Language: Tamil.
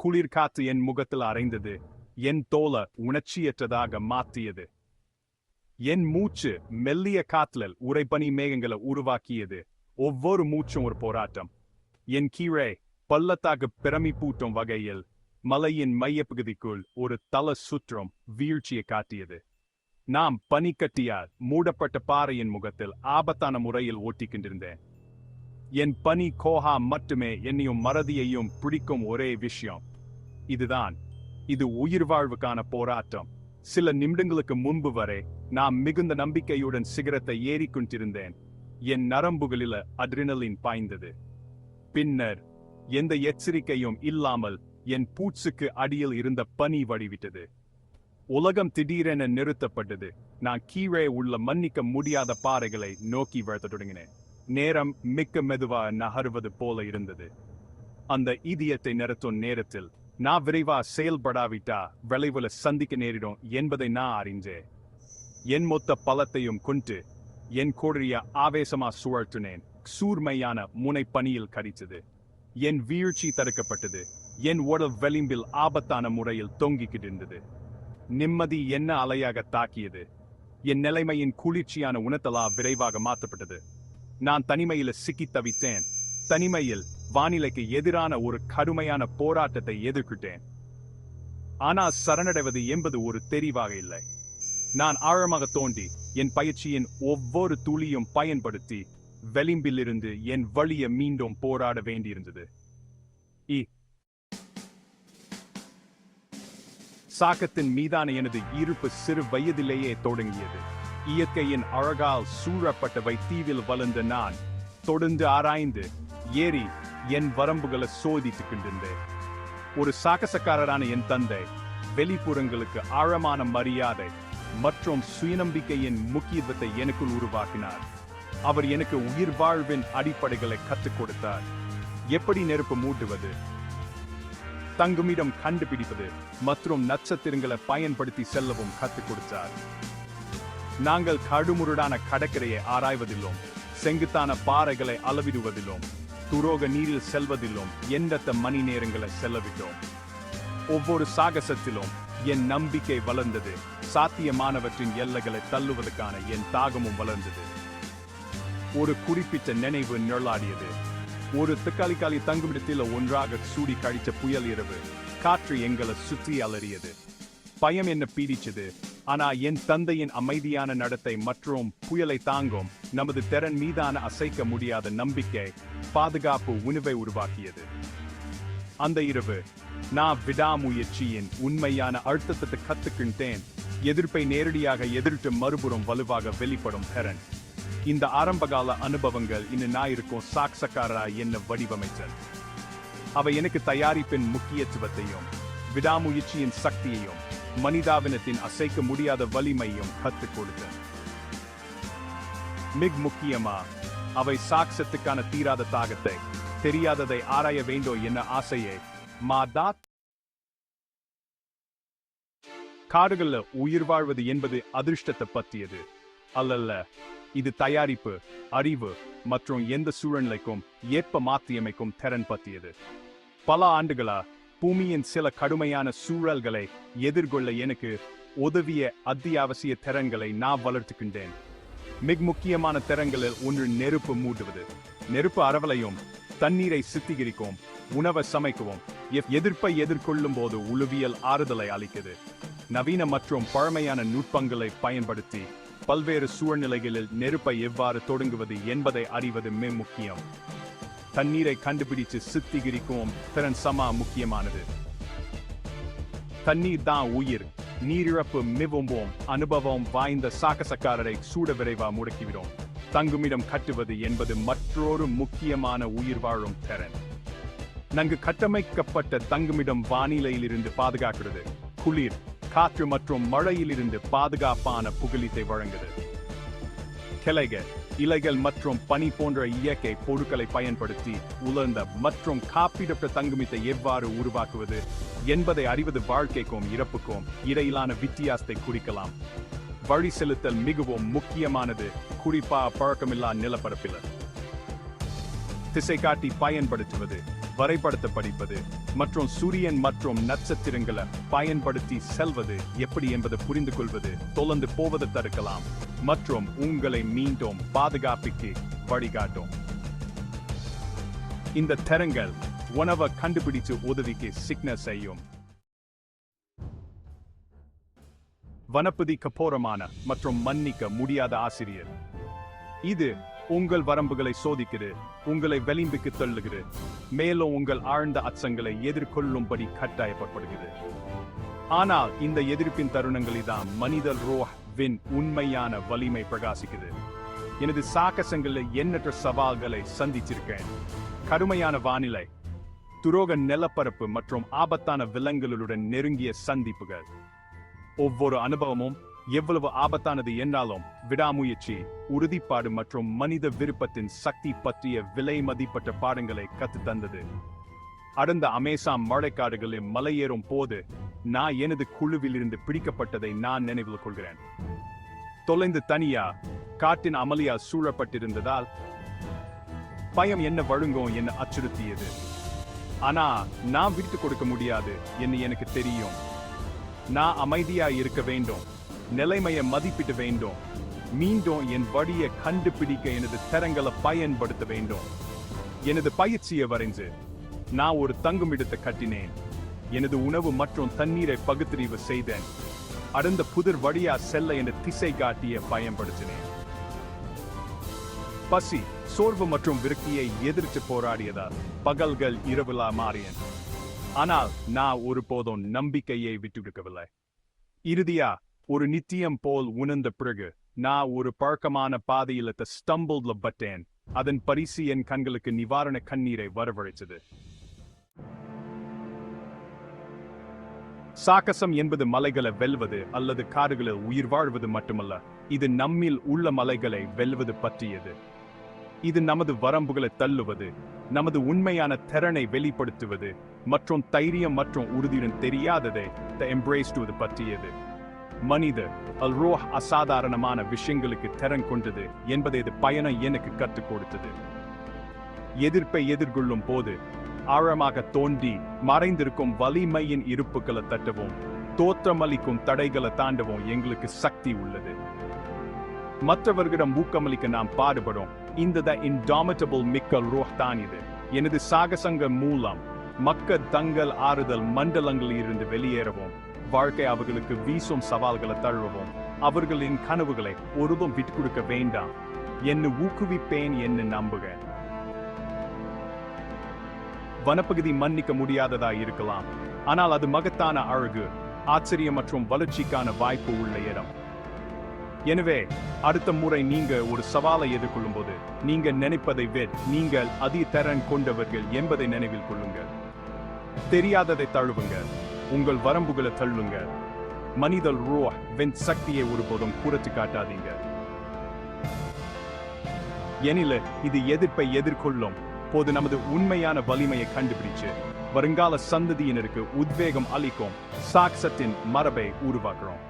குளிர் காத்து என் முகத்தில் அரைந்தது. என் தோல உணர்ச்சியற்றதாக மாற்றியது என் மூச்சு மெல்லிய காத்தலில் உரைப்பனி மேகங்களை உருவாக்கியது. ஒவ்வொரு மூச்சும் ஒரு போராட்டம். என் கீழே பள்ளத்தாக்கு பிரமிப்பூட்டும் வகையில் மலையின் மையப்பகுதிக்குள் ஒரு தல சுற்றம் வீழ்ச்சியை காட்டியது. நாம் பனிக்கட்டியால் மூடப்பட்ட பாறையின் முகத்தில் ஆபத்தான முறையில் ஓட்டிக்கொண்டிருந்தேன் என் பனி கோஹா மட்டுமே என்னையும் மறதியையும் பிடிக்கும் ஒரே விஷயம். இதுதான். இது உயிர் வாழ்வுக்கான போராட்டம். சில நிமிடங்களுக்கு முன்பு வரை நான் மிகுந்த நம்பிக்கையுடன் சிகரத்தை ஏறிக்கொண்டிருந்தேன். என் நரம்புகளில அட்ரினலின் பாய்ந்தது. பின்னர் எந்த எச்சரிக்கையும் இல்லாமல் என் பூச்சுக்கு அடியில் இருந்த பனி வடிவிட்டது. உலகம் திடீரென நிறுத்தப்பட்டது. நான் கீழே உள்ள மன்னிக்க முடியாத பாறைகளை நோக்கி வளர்த்த தொடங்கினேன். நேரம் மிக்க மெதுவா நகருவது போல இருந்தது. அந்த இதயத்தை நிறுத்தும் நேரத்தில் நான் விரைவா செயல்படாவிட்டா விளைவுல சந்திக்க நேரிடும் என்பதை நான் அறிஞ்சேன் என் மொத்த பலத்தையும் கொண்டு என் கோடரிய ஆவேசமா சுழற்றினேன். சூர்மையான முனைப்பனியில் கடித்தது என் வீழ்ச்சி தடுக்கப்பட்டது. என் உடல் வெளிம்பில் ஆபத்தான முறையில் தொங்கிக்கிட்டு இருந்தது நிம்மதி என்ன அலையாக தாக்கியது. என் நிலைமையின் குளிர்ச்சியான உணத்தலா விரைவாக மாற்றப்பட்டது. நான் தனிமையில சிக்கி தவித்தேன். தனிமையில் வானிலைக்கு எதிரான ஒரு கடுமையான போராட்டத்தை எதிர்க்கிட்டேன் ஆனால் சரணடைவது என்பது ஒரு தெரிவாக இல்லை. நான் ஆழமாக தோண்டி என் பயிற்சியின் ஒவ்வொரு துளியும் பயன்படுத்தி வெளிம்பிலிருந்து என் வழியை மீண்டும் போராட வேண்டியிருந்தது. இ. சாக்கத்தின் மீதான எனது இருப்பு சிறு வயதிலேயே தொடங்கியது. இயற்கையின் அழகால் சூழப்பட்டவை தீவில் வளர்ந்த நான் தொடர்ந்து ஆராய்ந்து ஏறி என் வரம்புகளை சோதித்துக் கொண்டிருந்தேன் ஒரு சாகசக்காரரான என் தந்தை வெளிப்புறங்களுக்கு ஆழமான மரியாதை மற்றும் சுயநம்பிக்கையின் முக்கியத்துவத்தை எனக்குள் உருவாக்கினார். அவர் எனக்கு உயிர் வாழ்வின் அடிப்படைகளை கற்றுக் கொடுத்தார். எப்படி நெருப்பு மூட்டுவது? தங்குமிடம் கண்டுபிடிப்பது மற்றும் நட்சத்திரங்களை பயன்படுத்தி செல்லவும் கற்றுக் கொடுத்தார். நாங்கள் கடுமுருடான கடற்கரையை ஆராய்வதிலும் செங்குத்தான பாறைகளை அளவிடுவதிலும் துரோக நீரில் செல்வதிலும் எந்தத்த மணி நேரங்களை செலவிட்டோம். ஒவ்வொரு சாகசத்திலும் என் நம்பிக்கை வளர்ந்தது. சாத்தியமானவற்றின் எல்லைகளை தள்ளுவதற்கான என் தாகமும் வளர்ந்தது. ஒரு குறிப்பிட்ட நினைவு நிழலாடியது. ஒரு தக்காளிக்காலி தங்குமிடத்தில் ஒன்றாக சூடி கழித்த புயல் இரவு காற்று எங்களை சுற்றி அலறியது. பயம் என்ன பீடிச்சது. ஆனா என் தந்தையின் அமைதியான நடத்தை மற்றும் புயலை தாங்கும் நமது திறன் மீதான அசைக்க முடியாத நம்பிக்கை பாதுகாப்பு உணவை உருவாக்கியது. அந்த இரவு நான் விடாமுயற்சியின் உண்மையான அழுத்தத்தை கத்துக்கிட்டேன் எதிர்ப்பை நேரடியாக எதிர்த்து மறுபுறம் வலுவாக வெளிப்படும் திறன் இந்த ஆரம்பகால அனுபவங்கள் இன்னும் நான் இருக்கும் சாக்சக்காரா என்ன வடிவமைத்தல்? அவை எனக்கு தயாரிப்பின் முக்கியத்துவத்தையும் விடாமுயற்சியின் சக்தியையும் மனிதாபினத்தின் அசைக்க முடியாத வலிமையும் கற்றுக் கொடுத்தன மிக முக்கியமா அவை சாக்சத்துக்கான தீராத தாகத்தை தெரியாததை ஆராய வேண்டோ என்ன ஆசையே மாதா காடுகள்ல உயிர் வாழ்வது என்பது அதிர்ஷ்டத்தை பற்றியது. அல்லல்ல இது தயாரிப்பு அறிவு மற்றும் எந்த சூழ்நிலைக்கும் ஏற்ப மாத்தியமைக்கும் திறன் பற்றியது. பல ஆண்டுகளா பூமியின் சில கடுமையான சூழல்களை எதிர்கொள்ள எனக்கு உதவிய அத்தியாவசிய திறன்களை நான் வளர்த்துக்கின்றேன். மிக முக்கியமான திறன்களில் ஒன்று நெருப்பு மூட்டுவது. நெருப்பு அரவலையும் தண்ணீரை சுத்திகரிக்கும் உணவை சமைக்கவும் எதிர்ப்பை எதிர்கொள்ளும் போது உளவியல் ஆறுதலை அளிக்குது நவீன மற்றும் பழமையான நுட்பங்களை பயன்படுத்தி பல்வேறு சூழ்நிலைகளில் நெருப்பை எவ்வாறு தொடங்குவது என்பதை அறிவது மிக முக்கியம். தண்ணீரை கண்டுபிடிச்சு சுத்திகரிக்கும் திறன் சமா முக்கியமானது. தண்ணீர் தான் உயிர். நீரிழப்பு மிகவும் அனுபவம் வாய்ந்த சாகசக்காரரை சூட விரைவா முடக்கிவிடும். தங்குமிடம் கட்டுவது என்பது மற்றொரு முக்கியமான உயிர் வாழும் திறன். நன்கு கட்டமைக்கப்பட்ட தங்குமிடம் வானிலையிலிருந்து பாதுகாக்கிறது. குளிர் காற்று மற்றும் மழையிலிருந்து பாதுகாப்பான புகலித்தை வழங்குகிறது கிளைகள் இலைகள் மற்றும் பனி போன்ற இயற்கை பொருட்களை பயன்படுத்தி உலர்ந்த மற்றும் காப்பீடற்ற தங்குமித்தை எவ்வாறு உருவாக்குவது என்பதை அறிவது வாழ்க்கைக்கும் இறப்புக்கும் இடையிலான வித்தியாசத்தை குறிக்கலாம். வழி செலுத்தல் மிகவும் முக்கியமானது குறிப்பா பழக்கமில்லா நிலப்பரப்பில். திசை காட்டி பயன்படுத்துவது வரைபடுத்த படிப்பது மற்றும் சூரியன் மற்றும் நட்சத்திரங்களை பயன்படுத்தி செல்வது எப்படி என்பதை புரிந்து கொள்வது தொலந்து போவதை தடுக்கலாம். மற்றும் உங்களை மீண்டும் பாதுகாப்புக்கு வழிகாட்டும். இந்த தரங்கள் உணவை கண்டுபிடிச்சு உதவிக்கு சிக்னல் செய்யும். வனப்பதி கபோரமான மற்றும் மன்னிக்க முடியாத ஆசிரியர். இது உங்கள் வரம்புகளை சோதிக்கிறது உங்களை வெளிம்புக்கு தள்ளுகிறது மேலும் உங்கள் ஆழ்ந்த அச்சங்களை எதிர்கொள்ளும்படி கட்டாயப்படுகிறது ஆனால் இந்த எதிர்ப்பின் தருணங்களில்தான் மனிதர் ரோஹ் வின் உண்மையான வலிமை பிரகாசிக்குது. எனது சாகசங்களில் எண்ணற்ற சவால்களை சந்திச்சிருக்கேன். கடுமையான வானிலை துரோக நிலப்பரப்பு மற்றும் ஆபத்தான விலங்குகளுடன் நெருங்கிய சந்திப்புகள். ஒவ்வொரு அனுபவமும் எவ்வளவு ஆபத்தானது என்றாலும் விடாமுயற்சி உறுதிப்பாடு மற்றும் மனித விருப்பத்தின் சக்தி பற்றிய விலை மதிப்பட்ட பாடங்களை கத்து தந்தது அடர்ந்த அமேசான் மழைக்காடுகளில் மலையேறும் போது நான் எனது குழுவில் இருந்து பிடிக்கப்பட்டதை நான் நினைவில் கொள்கிறேன். தொலைந்து தனியா காட்டின் அமளியா சூழப்பட்டிருந்ததால் பயம் என்ன வழுங்கும் என்ன அச்சுறுத்தியது. ஆனா நான் விட்டு கொடுக்க முடியாது என்று எனக்கு தெரியும். நான் அமைதியா இருக்க வேண்டும். நிலைமையை மதிப்பிட வேண்டும். மீண்டும் என் வழியை கண்டுபிடிக்க எனது தரங்களை பயன்படுத்த வேண்டும். எனது பயிற்சியை வரைஞ்சு நான் ஒரு தங்குமிடத்தை கட்டினேன். எனது உணவு மற்றும் தண்ணீரை பகுத்தறிவு செய்தேன். அடர்ந்த புதிர் வழியா செல்ல என திசை காட்டிய பயன்படுத்தினேன். பசி சோர்வு மற்றும் விரக்தியை எதிர்த்து போராடியதால் பகல்கள் இரவிலா மாறியன் ஆனால் நான் ஒருபோதும் நம்பிக்கையை விட்டுவிடுக்கவில்லை இறுதியா ஒரு நித்தியம் போல் உணர்ந்த பிறகு நான் ஒரு பழக்கமான பாதையில் ஸ்டம்பிள்ல பட்டேன். அதன் பரிசு என் கண்களுக்கு நிவாரண கண்ணீரை வரவழைத்தது. சாகசம் என்பது மலைகளை வெல்வது அல்லது காடுகளை உயிர் வாழ்வது மட்டுமல்ல இது நம்மில் உள்ள மலைகளை வெல்வது பற்றியது. இது நமது வரம்புகளை தள்ளுவது நமது உண்மையான திறனை வெளிப்படுத்துவது மற்றும் தைரியம் மற்றும் உறுதியுடன் தெரியாததை த எம்ப்ரேஸ்டுவது பற்றியது. மனித அல்ரோஹ் அசாதாரணமான விஷயங்களுக்கு திறன் கொண்டது என்பதை இது பயணம் எனக்கு கற்றுக் கொடுத்தது. எதிர்ப்பை எதிர்கொள்ளும் போது ஆழமாக தோண்டி மறைந்திருக்கும் வலிமையின் இருப்புகளை தட்டவும். தோற்றமளிக்கும் தடைகளை தாண்டவும். எங்களுக்கு சக்தி உள்ளது. மற்றவர்களிடம் ஊக்கமளிக்க நாம் பாடுபடும். இந்த த இன்டாமிட்டபிள் மிக்க ரோஹ் தான் இது. எனது சாகசங்கள் மூலம் மக்கள் தங்கள் ஆறுதல் மண்டலங்களில் இருந்து வெளியேறவும். வாழ்க்கை அவர்களுக்கு வீசும் சவால்களை தழுவவும். அவர்களின் கனவுகளை ஒருதும் விட்டு கொடுக்க வேண்டாம். என்ன ஊக்குவிப்பேன் என்று நம்புகிறேன் வனப்பகுதி மன்னிக்க முடியாததா இருக்கலாம். ஆனால் அது மகத்தான அழகு ஆச்சரியம் மற்றும் வளர்ச்சிக்கான வாய்ப்பு உள்ள இடம். எனவே அடுத்த முறை நீங்க ஒரு சவாலை எதிர்கொள்ளும் போது நீங்க நினைப்பதை விட நீங்கள் அதி திறன் கொண்டவர்கள் என்பதை நினைவில் கொள்ளுங்கள். தெரியாததை தழுவுங்க உங்கள் வரம்புகளை தள்ளுங்க. மனிதல் ரோ வென் சக்தியை ஒருபோதும் குறைச்சு காட்டாதீங்க. எனில இது எதிர்ப்பை எதிர்கொள்ளும். அப்போது நமது உண்மையான வலிமையை கண்டுபிடிச்சு வருங்கால சந்ததியினருக்கு உத்வேகம் அளிக்கும் சாக்சத்தின் மரபை உருவாக்குறோம்.